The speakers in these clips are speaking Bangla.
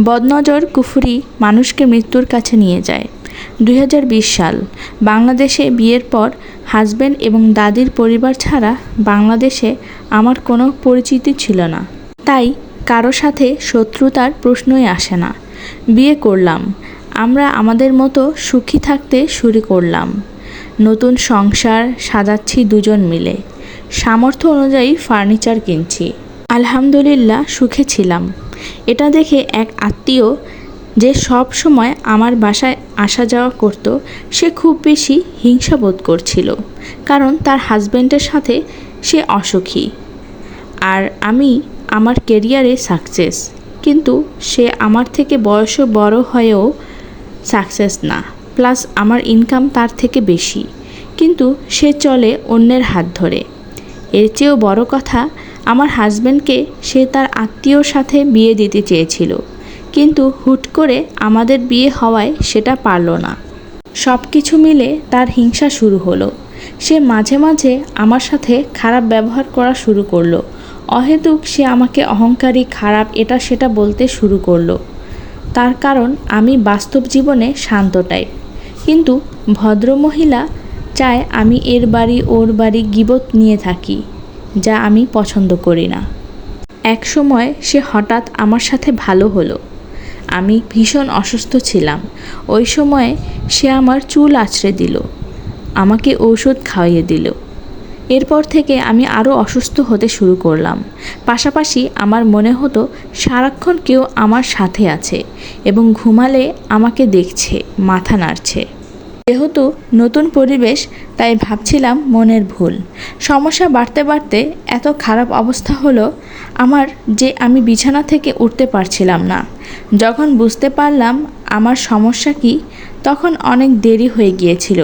বদনজর কুফুরি মানুষকে মৃত্যুর কাছে নিয়ে যায়। দুই হাজার বিশ সাল, বাংলাদেশে বিয়ের পর হাজব্যান্ড এবং দাদির পরিবার ছাড়া বাংলাদেশে আমার কোনো পরিচিতি ছিল না। তাই কারও সাথে শত্রুতার প্রশ্নই আসে না। বিয়ে করলাম, আমরা আমাদের মতো সুখী থাকতে শুরু করলাম। নতুন সংসার, সাজাচ্ছি দুজন মিলে। সামর্থ্য অনুযায়ী ফার্নিচার কিনছি। আলহামদুলিল্লাহ সুখে ছিলাম। এটা দেখে এক আত্মীয় যে সব সময় আমার বাসায় আসা যাওয়া করত, সে খুব বেশি হিংসা বোধ করছিল, কারণ তার হাজব্যান্ডের সাথে সে অসুখী। আর আমি আমার কেরিয়ারে সাকসেস কিন্তু সে আমার থেকে বয়সও বড় হয়েও সাকসেস না প্লাস আমার ইনকাম তার থেকে বেশি, কিন্তু সে চলে অন্যের হাত ধরে। এর চেয়েও বড় কথা আমার হাজব্যান্ডকে সে তার আত্মীয়র সাথে বিয়ে দিতে চেয়েছিল। কিন্তু হুট করে আমাদের বিয়ে হওয়ায় সেটা পারল না। সব কিছু মিলে তার হিংসা শুরু হলো। সে মাঝে মাঝে আমার সাথে খারাপ ব্যবহার করা শুরু করল। অহেতুক সে আমাকে অহংকারী, খারাপ এটা সেটা বলতে শুরু করল। তার কারণ আমি বাস্তব জীবনে শান্ত টাইপ কিন্তু ভদ্রমহিলা চায় আমি এর বাড়ি, ওর বাড়ি গিবত নিয়ে থাকি। যা আমি পছন্দ করি না। এক সময় সে হঠাৎ আমার সাথে ভালো হলো। আমি ভীষণ অসুস্থ ছিলাম। ওই সময়ে সে আমার চুল আছড়ে দিল। আমাকে ঔষধ খাওয়িয়ে দিল। এরপর থেকে আমি আরও অসুস্থ হতে শুরু করলাম। পাশাপাশি আমার মনে হতো সারাক্ষণ কেউ আমার সাথে আছে এবং ঘুমালে আমাকে দেখছে, মাথা নাড়ছে। যেহেতু নতুন পরিবেশ, তাই ভাবছিলাম মনের ভুল। সমস্যা বাড়তে বাড়তে এত খারাপ অবস্থা হলো আমার যে আমি বিছানা থেকে উঠতে পারছিলাম না। যখন বুঝতে পারলাম আমার সমস্যা কি, তখন অনেক দেরি হয়ে গিয়েছিল।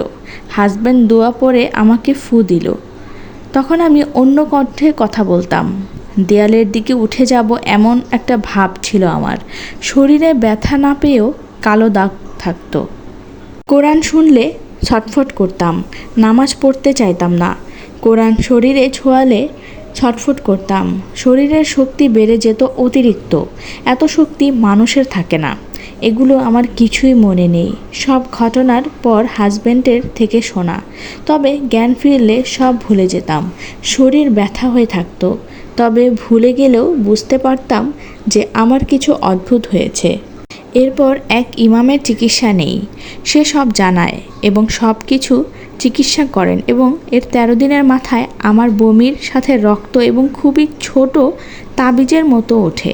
হাজব্যান্ড দোয়া পরে আমাকে ফু দিল। তখন আমি অন্য কণ্ঠে কথা বলতাম। দেয়ালের দিকে উঠে যাব এমন একটা ভাব ছিল আমার। শরীরে ব্যথা না পেয়েও কালো দাগ থাকতো। কোরআন শুনলে ছটফট করতাম, নামাজ পড়তে চাইতাম না। কোরআন শরীরে ছোঁয়ালে ছটফট করতাম, শরীরের শক্তি বেড়ে যেত অতিরিক্ত, এত শক্তি মানুষের থাকে না। এগুলো আমার কিছুই মনে নেই, সব ঘটনার পর হাজব্যান্ডের থেকে শোনা। তবে জ্ঞান ফিরলে সব ভুলে যেতাম, শরীর ব্যথা হয়ে থাকতো। তবে ভুলে গেলেও বুঝতে পারতাম যে আমার কিছু অদ্ভুত হয়েছে। এরপর এক ইমামের চিকিৎসা নেই। সে সব জানায় এবং সব কিছু চিকিৎসা করেন এবং এর তেরো দিনের মাথায় আমার বমির সাথে রক্ত এবং খুবই ছোট তাবিজের মতো ওঠে।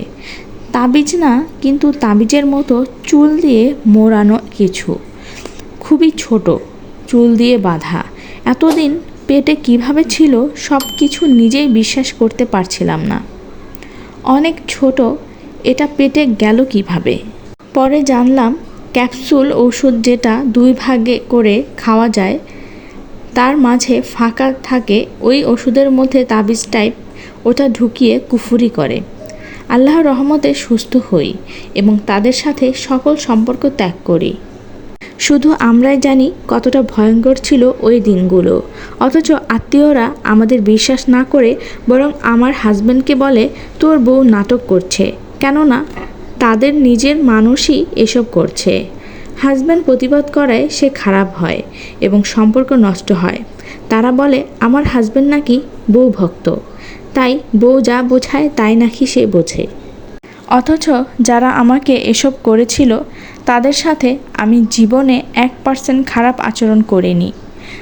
তাবিজ না, কিন্তু তাবিজের মতো চুল দিয়ে মোড়ানো কিছু। খুবই ছোট, চুল দিয়ে বাঁধা। এতদিন পেটে কীভাবে ছিল সব কিছু নিজেই বিশ্বাস করতে পারছিলাম না। অনেক ছোট, এটা পেটে গেল কীভাবে? পরে জানলাম, ক্যাপসুল ওষুধ যেটা দুই ভাগে করে খাওয়া যায়, তার মাঝে ফাঁকা থাকে ওই ওষুধের মধ্যে তাবিজ টাইপ, ওটা ঢুকিয়ে কুফুরি করে। আল্লাহর রহমতে সুস্থ হই এবং তাদের সাথে সকল সম্পর্ক ত্যাগ করি। শুধু আমরাই জানি কতটা ভয়ঙ্কর ছিল ওই দিনগুলো, অথচ আত্মীয়রা আমাদের বিশ্বাস না করে বরং আমার হাজব্যান্ডকে বলে, তোর বউ নাটক করছে। কেননা তাদের নিজের মানুষই এসব করছে। হাজব্যান্ড প্রতিবাদ করায় সে খারাপ হয় এবং সম্পর্ক নষ্ট হয়। তারা বলে, আমার হাজব্যান্ড নাকি বউ ভক্ত। তাই বউ যা বোঝায় তাই নাকি সে বোঝে। অথচ যারা আমাকে এসব করেছিল, তাদের সাথে আমি জীবনে এক পার্সেন্ট খারাপ আচরণ করিনি।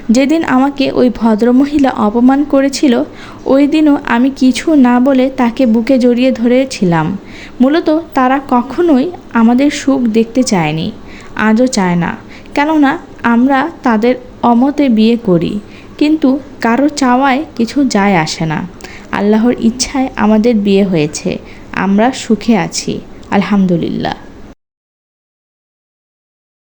যেদিন আমাকে ওই ভদ্রমহিলা অপমান করেছিল, ওই দিনও আমি কিছু না বলে তাকে বুকে জড়িয়ে ধরেছিলাম। মূলত তারা কখনোই আমাদের সুখ দেখতে চায়নি, আজও চায় না। কেননা আমরা তাদের অমতে বিয়ে করি, কিন্তু কারও চাওয়ায় কিছু যায় আসে না। আল্লাহর ইচ্ছায় আমাদের বিয়ে হয়েছে, আমরা সুখে আছি, আলহামদুলিল্লাহ।